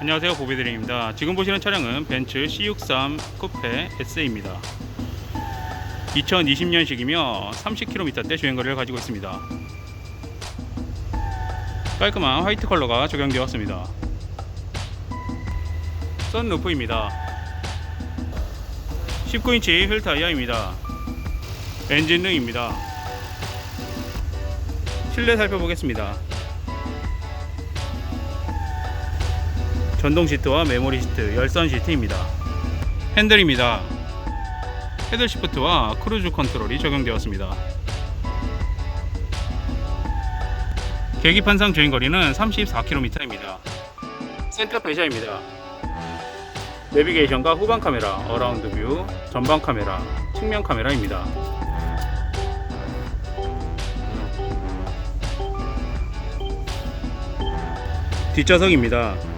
안녕하세요 보비드림입니다. 지금 보시는 차량은 벤츠 C63 쿠페 SA입니다. 2020년식이며 30km대 주행거리를 가지고 있습니다. 깔끔한 화이트 컬러가 적용되었습니다. 썬루프입니다. 19인치 휠 타이어입니다. 엔진등입니다. 실내 살펴보겠습니다 전동 시트와 메모리 시트, 열선 시트입니다. 핸들입니다. 헤드 시프트와 크루즈 컨트롤이 적용되었습니다. 계기판상 주행거리는 34km입니다. 센터 배샤입니다. 내비게이션과 후방 카메라, 어라운드 뷰, 전방 카메라, 측면 카메라입니다. 뒷좌석입니다.